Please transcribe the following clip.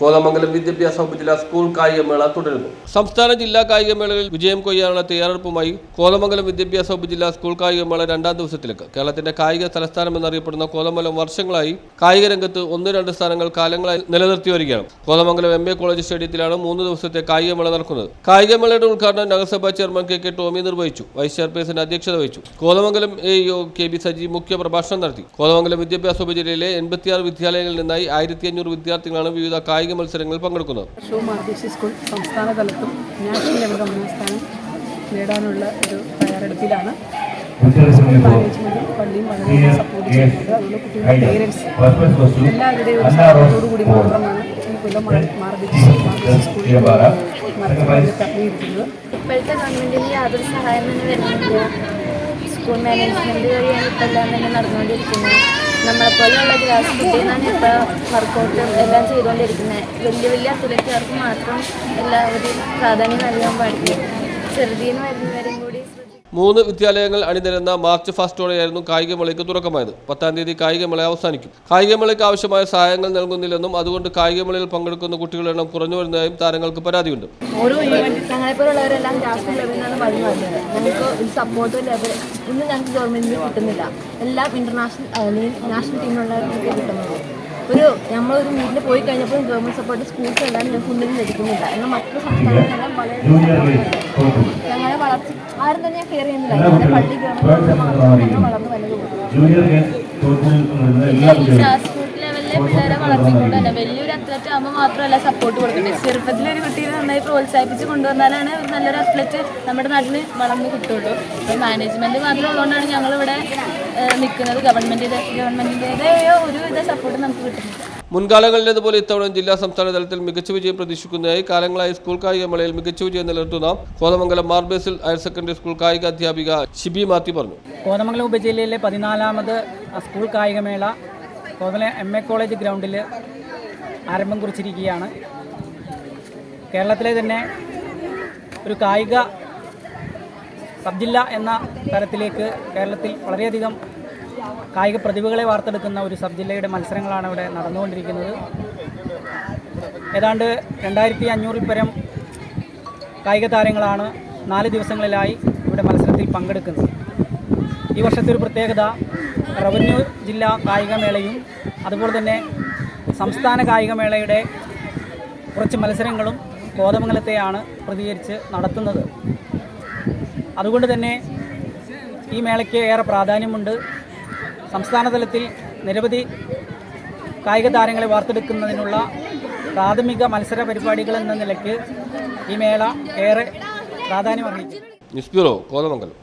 Kothamangalam വിദ്യാഭ്യാസ ഉപജില്ലാ school കായികമേള തുടരുന്നു. സംസ്ഥാന ജില്ലാ കായികമേളയിൽ വിജയം കൊയ്യാനുള്ള തയ്യാറെടുപ്പുമായി കോതമംഗലം വിദ്യാഭ്യാസ ഉപജില്ലാ സ്കൂൾ കായികമേള രണ്ടാം ദിവസത്തിലേക്ക് കേരളത്തിന്റെ കായിക തലസ്ഥാനം എന്നറിയപ്പെടുന്ന കോതമംഗലം വർഷങ്ങളായി കായിക രംഗത്ത് ഒന്ന് രണ്ട് സ്ഥാനങ്ങൾ കാലങ്ങളായി നിലനിർത്തി വരികയാണ്. കോതമംഗലം എം എ കോളേജ് സ്റ്റേഡിയത്തിലാണ് മൂന്ന് ദിവസത്തെ കായികമേള നടക്കുന്നത്. കായികമേളയുടെ ഉദ്ഘാടനം നഗരസഭാ ചെയർമാൻ കെ കെ ടോമി നിർവഹിച്ചു. വൈസ് ചെയർപേഴ്സൺ അധ്യക്ഷത വഹിച്ചു. Kothamangalam A E K B Saji മുഖ്യ പ്രഭാഷണം നടത്തി. കോതമംഗലം വിദ്യാഭ്യാസ ഉപജില്ലയിലെ എൺപത്തിയാറ് വിദ്യാലയങ്ങളിൽ നിന്നായി ആയിരത്തി അഞ്ഞൂറ് വിദ്യാർത്ഥികളാണ് വിവിധ കായിക മത്സരങ്ങളിൽ പങ്കെടുക്കുന്നത് സ്കൂൾ സംസ്ഥാന തലത്തും നാഷണൽ ലെവൽ ഒന്നാം സ്ഥാനം നേടാനുള്ള ഒരു തയ്യാറെടുപ്പിലാണ്. മാനേജ്മെന്റും പള്ളിയും വളരെ സപ്പോർട്ട് ചെയ്യുന്നത് അതുകൊണ്ട് കുട്ടികളുടെ പേരൻസ് എല്ലാവരുടെയും ഒരു സപ്പോർട്ടോടു കൂടി മാത്രമാണ് ഈ കൊല്ലം മാർ ബി സി സ്കൂളിൽ മത്സരത്തിൽ തള്ളിയിരിക്കുന്നത്. ഇപ്പോഴത്തെ ഗവൺമെന്റിന് യാതൊരു സഹായം തന്നെ വരുന്നില്ല സ്കൂൾ മാനേജ്മെന്റ് വഴിയാണ് ഇപ്പം എല്ലാം തന്നെ നടന്നുകൊണ്ടിരിക്കുന്നത്. നമ്മളെപ്പോലെയുള്ള ഗ്രാസ് കുട്ടികളാണ് ഇപ്പോൾ വർക്കൗട്ട് എല്ലാം ചെയ്തുകൊണ്ടിരിക്കുന്നത്. വലിയ വലിയ അത്ലറ്റുകാർക്ക് മാത്രം എല്ലാവരും പ്രാധാന്യം നൽകാൻ പാടില്ല. ചെറുതീന്ന് വരുന്നവരും കൂടി മൂന്ന് വിദ്യാലയങ്ങൾ അണിനിരന്ന മാർച്ച് ഫസ്റ്റോടെയായിരുന്നു കായികമേളയ്ക്ക് തുടക്കമായത്. പത്താം തീയതി കായികമേള അവസാനിക്കും. കായികമേളയ്ക്ക് ആവശ്യമായ സഹായങ്ങൾ നൽകുന്നില്ലെന്നും അതുകൊണ്ട് കായികമേളയിൽ പങ്കെടുക്കുന്ന കുട്ടികളുടെ എണ്ണം കുറഞ്ഞു വരുന്നതായും താരങ്ങൾക്ക് പരാതിയുണ്ട്. ഓരോ ഒരു ലെവൽ ഗവൺമെന്റിൽ കിട്ടുന്നില്ല. എല്ലാം ഇന്റർനാഷണൽ നാഷണൽ ടീമിലുള്ളവർക്ക് ഒരു നമ്മളൊരു വീട്ടിൽ പോയി കഴിഞ്ഞപ്പോൾ ഗവൺമെന്റ് സപ്പോർട്ട് സ്കൂൾസ് എല്ലാം ഒന്നും ലഭിക്കുന്നില്ല. എന്നാൽ മറ്റു സംസ്ഥാനങ്ങളെല്ലാം വളരെ ആരും തന്നെ കെയർ ചെയ്യുന്നില്ല. പള്ളി ഗവൺമെന്റ് വളർന്നു ലെവലിലെ പിള്ളേരെ വളർത്തിക്കൊണ്ട് തന്നെ വലിയൊരു അത്ലറ്റ് ആകുമ്പോൾ മാത്രമല്ല സപ്പോർട്ട് കൊടുക്കണ്ടേ ചെറുപ്പത്തിൽ ഒരു കുട്ടിയെ നന്നായി പ്രോത്സാഹിപ്പിച്ച് കൊണ്ടുവന്നാലാണ് ഒരു നല്ലൊരു അത്ലറ്റ് നമ്മുടെ നാട്ടിൽ വളർന്ന് കിട്ടുള്ളൂ. അപ്പോൾ മാനേജ്മെന്റ് മാത്രം ഉള്ളതുകൊണ്ടാണ് ഞങ്ങളിവിടെ നിൽക്കുന്നത് ഗവൺമെന്റ് ഒരു വിധ സപ്പോർട്ട് നമുക്ക് കിട്ടുന്നത്. മുൻകാലങ്ങളിലേതുപോലെ ഇത്തവണ ജില്ലാ സംസ്ഥാന തലത്തിൽ മികച്ച വിജയം പ്രതീക്ഷിക്കുന്നതായി കാലങ്ങളായി സ്കൂൾ കായിക മേളയിൽ മികച്ച വിജയം നിലനിർത്തുന്ന Kothamangalam Mar Basil higher secondary school കായിക അധ്യാപിക ഷിബി മാത്യു പറഞ്ഞു. കോതമംഗലം ഉപജില്ലയിലെ പതിനാലാമത് സ്കൂൾ കായികമേള കോതമംഗലം എം എ കോളേജ് ഗ്രൗണ്ടിൽ ആരംഭം കുറിച്ചിരിക്കുകയാണ്. കേരളത്തിലെ തന്നെ ഒരു കായിക സബ് ജില്ല എന്ന തരത്തിലേക്ക് കേരളത്തിൽ വളരെയധികം കായിക പ്രതിഭകളെ വാർത്തെടുക്കുന്ന ഒരു സബ് ജില്ലയുടെ മത്സരങ്ങളാണ് ഇവിടെ നടന്നുകൊണ്ടിരിക്കുന്നത്. ഏതാണ്ട് രണ്ടായിരത്തി അഞ്ഞൂറിൽ പരം കായിക താരങ്ങളാണ് നാല് ദിവസങ്ങളിലായി ഇവിടെ മത്സരത്തിൽ പങ്കെടുക്കുന്നത്. ഈ വർഷത്തെ ഒരു പ്രത്യേകത റവന്യൂ ജില്ലാ കായികമേളയും അതുപോലെ തന്നെ സംസ്ഥാന കായികമേളയുടെ കുറച്ച് മത്സരങ്ങളും കോതമംഗലത്തെയാണ് പ്രതികരിച്ച് നടത്തുന്നത്. അതുകൊണ്ട് തന്നെ ഈ മേളയ്ക്ക് ഏറെ പ്രാധാന്യമുണ്ട്. സംസ്ഥാന തലത്തിൽ നിരവധി കായിക താരങ്ങളെ വാർത്തെടുക്കുന്നതിനുള്ള പ്രാഥമിക മത്സര പരിപാടികൾ എന്ന നിലയ്ക്ക് ഈ മേള ഏറെ പ്രാധാന്യം അറിയിച്ചു ന്യൂസ് ബ്യൂറോ കോതമംഗലം.